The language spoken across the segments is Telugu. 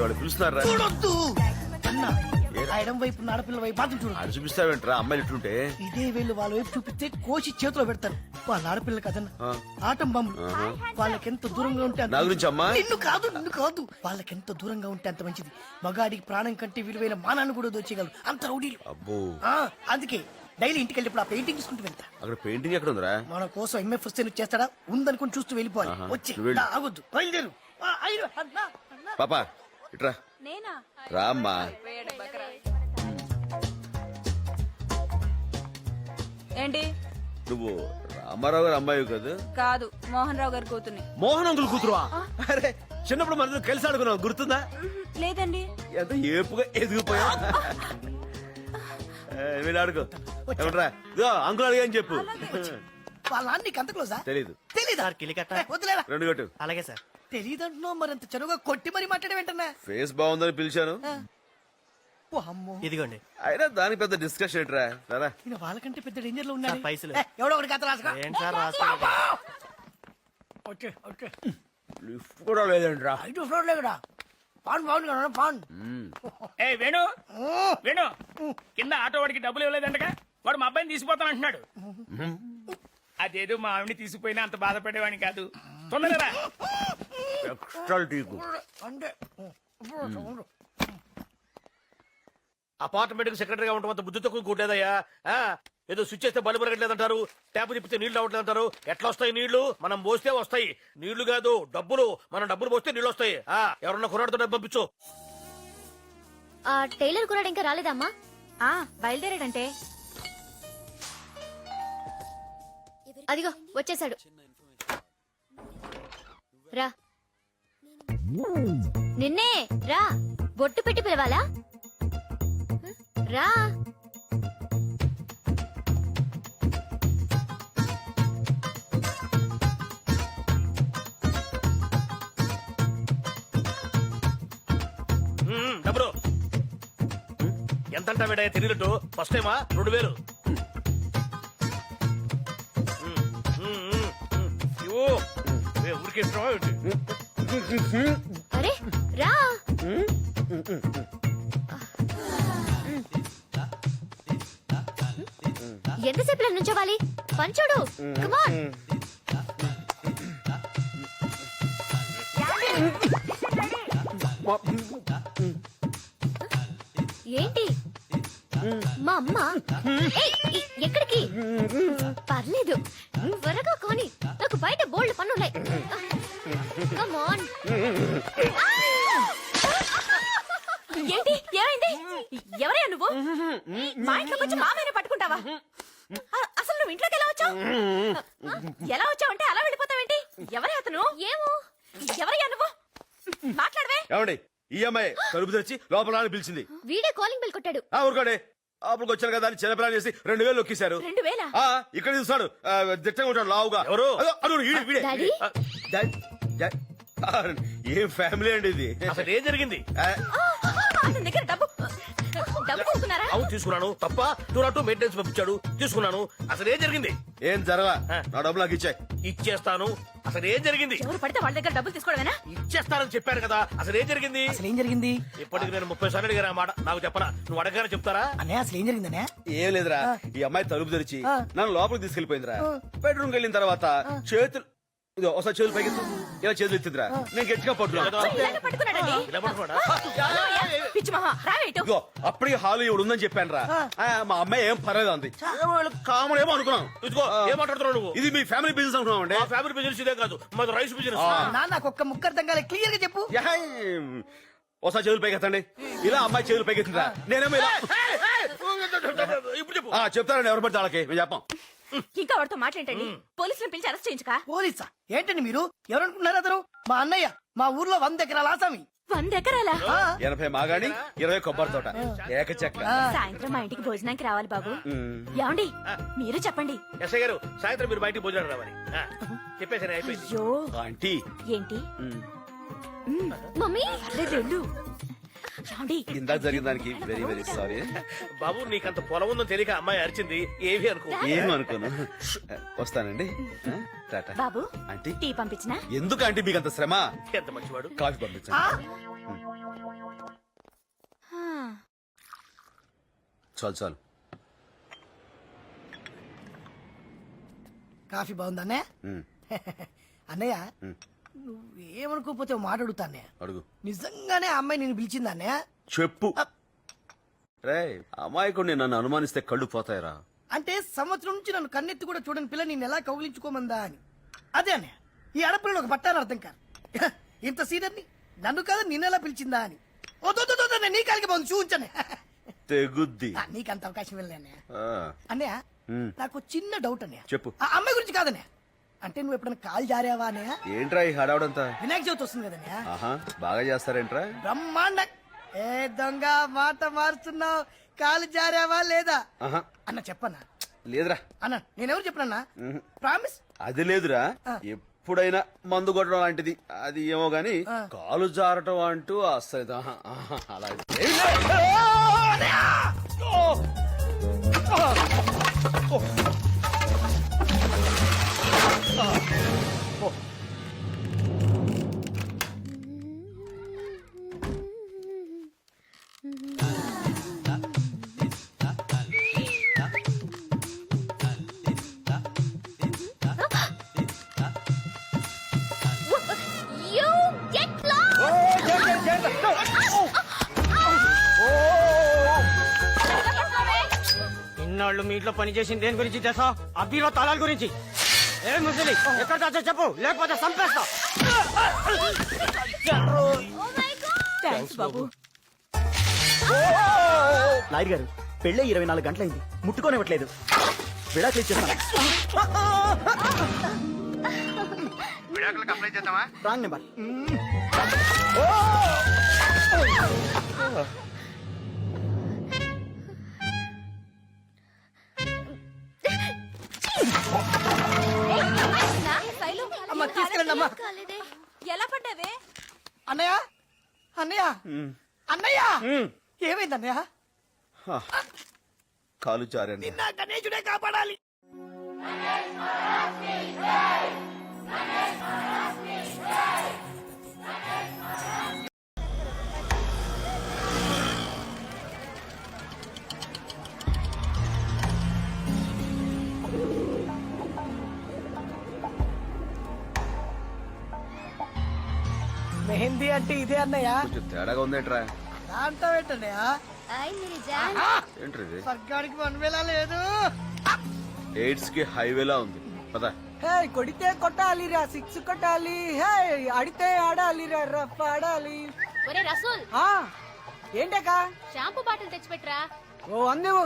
వాళ్ళు పిలుస్తున్నారా? చూడొద్దు. అన్న ఎడం వైపు ఆడపిల్ల వైపు మాత్రం చూడు. అది చూపిస్తావేంట్రా? అమ్మాయిలు ఇట్లుంటే? ఇదే వీళ్ళు వాళ్ళ వైపు చూపిస్తే కోసి చేతిలో పెడతారు. వాళ్ళ ఆడపిల్ల కదన్న. ఆటం బాంబులు. వాళ్ళకెంత దూరంగా ఉంటే నా గురించి అమ్మా? నిన్ను కాదు నిన్ను కాదు. వాళ్ళకెంత దూరంగా ఉంటే అంత మంచిది. మగాడికి ప్రాణం కంటే విలువైన మానాన్ని కూడా దోచేయగలరు. అంత రౌడీలు. అబ్బో. ఆ, అందుకే డైలీ ఇంటికి వెళ్ళినప్పుడు ఆ పెయింటింగ్ తీసుకుంటూ వెళ్తా. అక్కడ పెయింటింగ్ ఎక్కడ ఉందిరా? మన కోసం ఎంఎఫ్ వస్తే చేస్తాడా? ఉందనుకుని చూస్తూ వెళ్ళిపోవాలి. వచ్చి. ఆగొద్దు. బయలుదేరు. పాపా ఇట్రా. ఏంటి? నువ్వు రామారావు గారు అమ్మాయి కదా? కాదు మోహన్ రావు గారి కూతుర్ని. మోహన్ అంకుల్ కూతురువా? అరే చిన్నప్పుడు మన కలిసి ఆడుకున్నావు గుర్తుందా? లేదండి. ఎంత ఏపుగా ఎదిగిపోయా? ఆడుకో. అంకుల్ అడిగా అని చెప్పు. వాళ్ళ నీకు అంత క్లోజా తెలీదు. తెలీదా? రెండు గట్టు అలాగే సార్. తెలీదంటున్నావు మరింత చనువుగా కొట్టి మరి మాట్లాడే వెంటనే. ఫేస్ బాగుందని పిలిచాను. ఓ అమ్మో. ఇదిగోండి. అయినా దానికి పెద్ద డిస్కషన్ ఏంట్రా? సరే ఈయన వాళ్ళకంటే పెద్ద డేంజర్లో ఉన్నాడు. సార్, పైసలు. ఎవడో ఒకటి కథ రాసుకో. ఏంటి సార్ రాసుకోండి ఓకే ఓకే. లిఫ్ట్ కూడా లేదంట్రా. ఐదు ఫ్లోర్ లేకడా పాన్ పాన్ కదా పాన్. ఏ వేణు వేణు కింద ఆటో వాడికి డబ్బులు ఇవ్వలేదంటగా? వాడు మా అబ్బాయిని తీసుకుపోతాను అంటున్నాడు. అదేదో మా ఆవిడని తీసుకుపోయినా అంత బాధపడేవాడిని కాదు. తొందరగా టీకు అంటే అపార్ట్మెంట్కి సెక్రటరీగా ఉండటం అంత బుద్ధి తక్కువ కూడలేదయ్యా ఆ, ఏదో స్విచ్ చేస్తే బల్బు పెరగట్లేదంటారు ట్యాప్ తిప్పితే నీళ్ళు రావట్లేదంటారు. ఎట్లా వస్తాయి నీళ్ళు? మనం పోస్తే వస్తాయి. నీళ్ళు కాదు డబ్బులు. మనం డబ్బులు పోస్తే నీళ్ళు వస్తాయి. ఆ ఎవరన్నా కుర్రాడితో డబ్బు పంపించు. ఆ టైలర్ కూడా ఇంకా రాలేదమ్మా? ఆ బయలుదేరాడంటే. అదిగో వచ్చేసాడు. రా. నిన్నే రా. బొట్టు పెట్టి పిలవాలా? రా. ఉమ్, డబ్బులు. ఎంత అంటా వీడయ్యా ఫస్ట్ టైమా రెండు వేలు. ఉమ్, ఉమ్, ఊరికే ఏంటి? అరే రా. ఎంతసేపు నుంచోవాలి? పంచుడు కమాన్ ఏంటి? మా అమ్మ? ఎక్కడికి? పర్లేదు. త్వరగా కొని నాకు బయట బోల్డ్ పనున్నాయి. కమాన్ ఏంటి? ఏమైంది? ఎవరయ్యా నువ్వు? మా ఇంట్లోకి వచ్చి మామయ్యని పట్టుకుంటావా? అసలు నువ్వు ఇంట్లోకి ఎలా వచ్చావు? ఎలా వచ్చావంటే అలా వెళ్ళిపోతావేంటి? ఎవరే అతను? ఏమో. ఎవరయ్యా నువ్వు? మాట్లాడవే. ఏమండి ఈ అమ్మాయి తలుపు తెచ్చి లోపల పిలిచింది. వీడే కాలింగ్ బెల్ కొట్టాడు. ఆ ఊరుకోండి. అప్పుడు వచ్చాను కదా అని చిన్నపిల్లని చేసి రెండు వేలు నొక్కేశారు రెండు వేల? ఆ ఇక్కడ చూస్తాడు దిట్టంగా ఉంటాడు లావుగా. ఎవరు? అదో, అదో, వీడే, ఏం ఫ్యామిలీ అండి ఇది? అసలు ఏం జరిగింది? ఆ, అతని దగ్గర డబ్బు డబ్బు తీసుకున్నారా అవును తీసుకున్నాను. తప్ప టూ నాట్ మెయింటెనెన్స్ పంపించాడు. తీసుకున్నాను. అసలు ఏం జరిగింది? ఏం జరగా. నా డబ్బులు నాకు ఇచ్చాయి. ఇచ్చేస్తాను. అసలు ఏం జరిగింది? ఎవరు పడితే వాళ్ళ దగ్గర డబ్బులు తీసుకోవడమేనా? ఇచ్చేస్తానని చెప్పాను కదా. అసలు ఏం జరిగింది? అసలు ఏం జరిగింది? ఇప్పటికి నేను ముప్పై సార్లు అడిగాను ఆ మాట. నాకు చెప్పనా నువ్వు అడగానే చెప్తారా? అన్నయ్య అసలు ఏం జరిగిందనే ఏం లేదురా. ఈ అమ్మాయి తలుపు తెరిచి. నన్ను లోపలికి తీసుకెళ్ళిపోయిందిరా బెడ్రూమ్ వెళ్ళిన తర్వాత చేతులు ఇదో ఒకసారి చేతులు పైకి ఎత్తు. ఇలా చేతులు ఎత్తిందిరా నేను గట్టిగా పట్టుకున్నాను ఇలానే పట్టుకున్నాడండి ఇలా పట్టుకోడా పిచ్చి మహా రావేటు ఇదిగో అప్పటికి హాలు ఇవిడు ఉందని చెప్పాను రా మా అమ్మాయి ఏం పర్లేదు అంది కామన్ ఏమో అనుకున్నాం ఇదిగో ఏం మాట్లాడుతున్నావు నువ్వు ఇది మీ ఫ్యామిలీ బిజినెస్ అనుకున్నాం అండి మా ఫ్యామిలీ బిజినెస్ ఇదే కాదు మాది రైస్ బిజినెస్ నా నాకు ఒక్క ముక్క అర్థం కాలే క్లియర్గా చెప్పు ఒకసారి చేతులు పైకి ఎత్తండి ఇలా అమ్మాయి చేతులు పైకి ఎత్తిందిరా నేనేమో ఇలా ఇప్పుడు చెప్పు ఆ, చెప్తానండి ఎవరు పడితే వాళ్ళకి మేము చెప్పాం ఇంకా వాడితో మాట్లాడండి పోలీసులను పిలిచి అరెస్ట్ చేయించుకా? పోలీసా? ఏంటండి మీరు? ఎవరనుకుంటున్నారు అతను? మా అన్నయ్య. మా ఊర్లో వంద ఎకరాల ఆసామి. వంద ఎకరాలా? ఎనభై మాగాణి ఇరవై కొబ్బరి తోట. ఏక చెక్క సాయంత్రం మా ఇంటికి భోజనానికి రావాలి బాబు. ఏమండి? మీరు చెప్పండి. ఎస్ఐ గారు సాయంత్రం మీరు బయటికి భోజనం రావాలి. చెప్పేసాను అయిపోయింది. అయ్యో. ఆంటీ. ఏంటి? మమ్మీ! పర్లేదు. ఇందాక జరిగిన దానికి వెరీ వెరీ సారీ బాబు నీకంత పొలం ఉందని తెలియక అమ్మాయి అరిచింది. ఏవి అనుకో ఏం అనుకోను. వస్తానండి. టాటా. బాబు ఆంటీ. టీ పంపించినా? ఎందుకు ఆంటీ మీకు అంత శ్రమ? ఎంత మంచివాడు? కాఫీ పంపించండి. చాలు చాలు. కాఫీ బాగుందా అన్నయ్య ఉమ్, అన్నయ్య నువ్వేమనుకోకపోతే ఓ మాట అడుగుతా అన్నయ్య. అడుగు. నిజంగానే అమ్మాయి నేను పిలిచిందా అన్నయ్య? చెప్పు. రే అమాయకుడిని నన్ను అనుమానిస్తే కళ్ళు పోతాయరా. అంటే సంవత్సరం నుంచి నన్ను కన్నెత్తి కూడా చూడని పిల్ల నేను ఎలా కౌగిలించుకోమందా అని. అదే అన్నయ్య ఈ ఆడపిల్లలు ఒక పట్టాను అర్థం కాదు. ఇంత సీనియర్ని నన్ను కాదు నిన్నెలా పిలిచిందా అని. వద్దు నీ కాలికి బాగుంది చూపించండి తెగుద్ది. నీకు అంత అవకాశం వెళ్ళలే అన్నయ్య నాకు చిన్న డౌట్ అన్నయ్య. చెప్పు. ఆ అమ్మాయి గురించి కాదన్నయ్య. అంటే నువ్వు ఎప్పుడైనా కాల్ జారావా అన్నయ్య? ఏంట్రా ఈ హడావుడంతా? వినాయక చవితి వస్తుంది కదన్నయ్య ఆహా బాగా చేస్తారేంట్రా? బ్రహ్మాండ. ఏ దొంగ మాట మారుస్తున్నావు? కాలు జారావా లేదా? ఆహా. అన్న చెప్పన్నా? లేదురా. అన్న నేనెవరు చెప్పనన్నా? ప్రామిస్. అది లేదురా. ఎప్పుడైనా మందు కొట్టడం లాంటిది. అది ఏమో గాని కాలు జారటం అంటూ అస్సలు ఆహా, ఆహా, అలా ఏం లేదు. You get lost! ఇన్నాళ్ళు మీ ఇంట్లో పని దేని గురించి తెలుసా అబ్బీలో తలాల గురించి ఏ ముసలి ఎక్కడ దాచో చెప్పు. లేకపోతే చంపేస్తా. థ్యాంక్స్ బాబు. నాయుడు గారు పెళ్ళే ఇరవై నాలుగు గంటలైంది. ముట్టుకోనివ్వట్లేదు. విడాకులు ఇచ్చేస్తాను. Wrong number. అన్నయ్య? అన్నయ్య? అన్నయ్య? ఏమైంది అన్నయ్య? కాలు జారండి. నా గణేశుడే కాపాడాలి. మెహందీ అంటే ఇదే అన్నయ్య? కొంచెం తేడాగా ఉందేంట్రా? దాంట్లో పెట్టన్నయ్య ఏంట్రా లేదు. ఎయిడ్స్కి హైవేలా ఉంది. పదా. హే కొడితే కొట్టాలిరా సిక్స్ కొట్టాలి. హే అడితే ఆడాలిరా రఫ్ ఆడాలి. ఒరే రసూల్. ఆ ఏంటకా షాంపూ బాటిల్ తెచ్చిపెట్రా ఓ అందేవు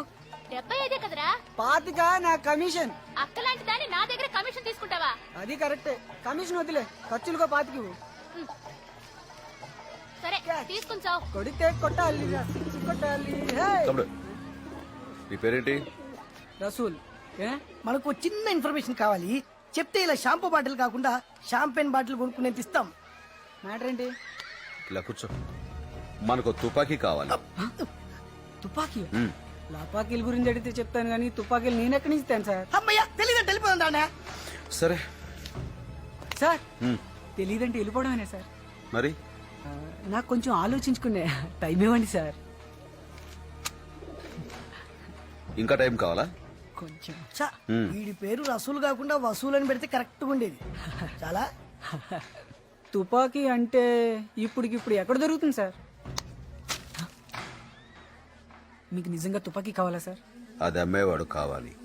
డెబ్బై ఐదే కదరా? పాతిక నా కమిషన్? అక్కలాంటి దాన్ని నా దగ్గర కమిషన్ తీసుకుంటావా? అది కరెక్టే. కమిషన్ వదిలే ఖర్చులుగా పాతికి కొడితే కొట్టాలి హే తమ్ముడు నీ పేరేంటి? రసూల్ ఏ? మనకు చిన్న ఇన్ఫర్మేషన్ కావాలి. చెప్తే ఇలా షాంపూ బాటిల్ కాకుండా షాంపెన్ బాటిల్ కొనుక్కునేది ఇస్తాం? మ్యాటర్ ఏంటి? ఇలా కూర్చో. మనకు తుపాకీ కావాలి. తుపాకీ? ఉమ్, లపాకీల గురించి అడిగితే చెప్తాను కానీ తుపాకీలు నేను ఎక్కడి నుంచి ఇస్తాను సార్? అమ్మయ్య వెళ్ళిపోతుందా అన్నయ్య సరే. సార్ ఉమ్, తెలియదంటే వెళ్ళిపోవడమేనే సార్? మరి? నాకు కొంచెం ఆలోచించుకునే టైం ఇవ్వండి సార్. ఇంకా టైం కావాలా? కొంచెం. చా. వీడి పేరు రసూలు కాకుండా వసూలు అని పెడితే కరెక్ట్గా ఉండేది. చాలా. తుపాకీ అంటే ఇప్పటికిప్పుడు ఎక్కడ దొరుకుతుంది సార్? మీకు నిజంగా తుపాకీ కావాలా సార్? అది అమ్మేవాడు కావాలి.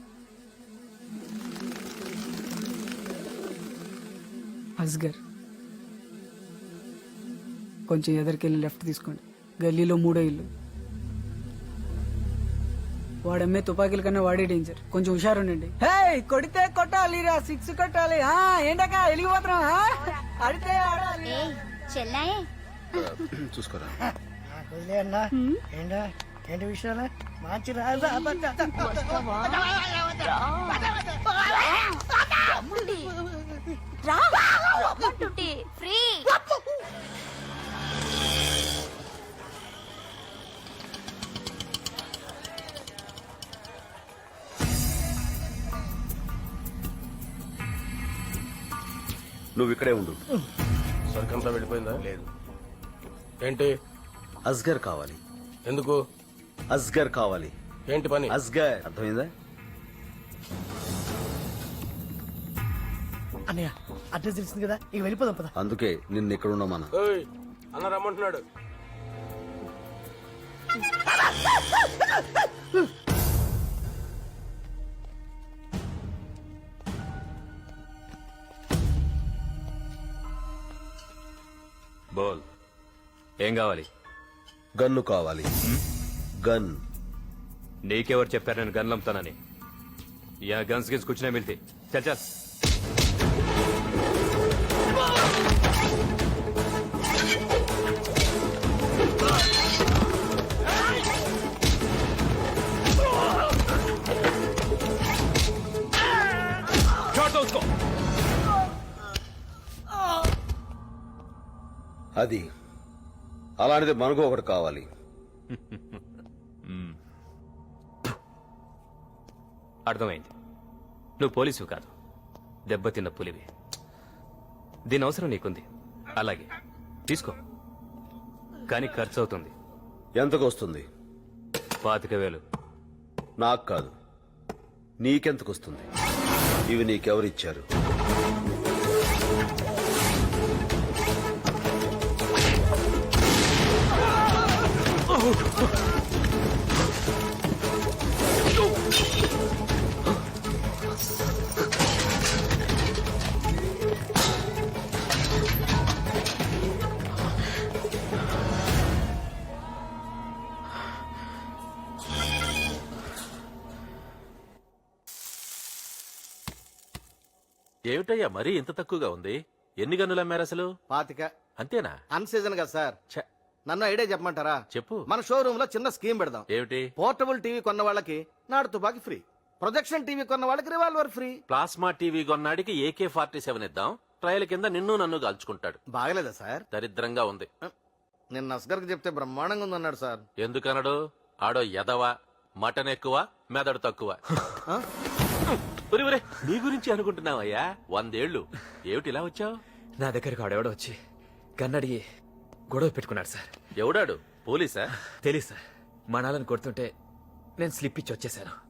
అస్గర్ కొంచెం ఎదరికెళ్ళి లెఫ్ట్ తీసుకోండి గల్లీలో మూడో ఇల్లు వాడమ్మే తుపాకీల కన్నా వాడే డేంజర్ కొంచెం హుషారుండండి హే కొడితే కొట్టాలి రా సిక్స్ కొట్టాలి ఆ ఏంటక్క ఆడాలి ఏయ్ చెల్లాయే చూసుకోరా ఏంటా ఏంటి విషయాలు మంచి రాజా ఫ్రీ నువ్వు ఇక్కడే ఉండు. సరికంతా వెళ్ళిపోయిందా? లేదు. ఏంటి? అస్గర్ కావాలి. ఎందుకు? అస్గర్ కావాలి. ఏంటి పని? అస్గర్ అర్థమైందా? అన్నయ్య అడ్రస్ తెలిసింది కదా? ఇక వెళ్ళిపోదాం పద. అందుకే నిన్ను ఇక్కడ ఉండమన్నా. ఏయ్, అన్న రమ్మంటున్నాడు. బోల్. ఏం కావాలి? గన్ను కావాలి. గన్. నీకెవరు చెప్పారు నేను గన్లు అమ్ముతానని? యా గన్స్ గిన్స్ కూర్చునే మిల్తే. చల్ చల్. అది. అలాంటిది మనకు ఒకటి కావాలి. అర్థమైంది. నువ్వు పోలీసు కాదు. దెబ్బతిన్న పులివి. దీని అవసరం నీకుంది. అలాగే. తీసుకో. కానీ ఖర్చు అవుతుంది ఎంతకు వస్తుంది? పాతిక వేలు. నాకు కాదు. నీకెంతకు వస్తుంది? ఇవి నీకెవరిచ్చారు ఏమిటయ్యా మరీ ఇంత తక్కువగా ఉంది? ఎన్ని గన్నులు అమ్మారు అసలు పాతిక. అంతేనా? అన్ సీజన్ కదా సార్. ఛ, నన్ను ఐడియా చెప్పమంటారా? చెప్పు. మన షోరూమ్లో చిన్న స్కీమ్ పెడదాం. ఏమిటి? పోర్టబుల్ టీవీ కొన్న వాళ్ళకి నాడు తుపాకి ఫ్రీ. ప్రొజెక్షన్ టీవీ కొన్న వాళ్ళకి రివాల్వర్ ఫ్రీ. ప్లాస్మా టీవీ కొన్నాడికి ఏకే ఫార్టీ సెవెన్ ఇద్దాం. ట్రయల్ కింద నిన్ను నన్ను కాల్చుకుంటాడు బాగలేదా సార్? దరిద్రంగా ఉంది. నిన్న అస్గర్కి చెప్తే బ్రహ్మాండంగా ఉందన్నాడు సార్. ఎందుకనడు? ఆడో ఎదవ మటన్ ఎక్కువ మెదడు తక్కువ. ఆ? ఒరే, ఒరే, నీ గురించి అనుకుంటున్నావయ్యా? వందేళ్ళు ఏమిటి ఇలా వచ్చావు? నా దగ్గరకు ఆడెవడో వచ్చి కన్నడిగి గొడవ పెట్టుకున్నాడు సార్. ఎవడాడు? పోలీసా? తెలీదు సార్. మనాలను కొడుతుంటే నేను స్లిప్ ఇచ్చి వచ్చేసాను.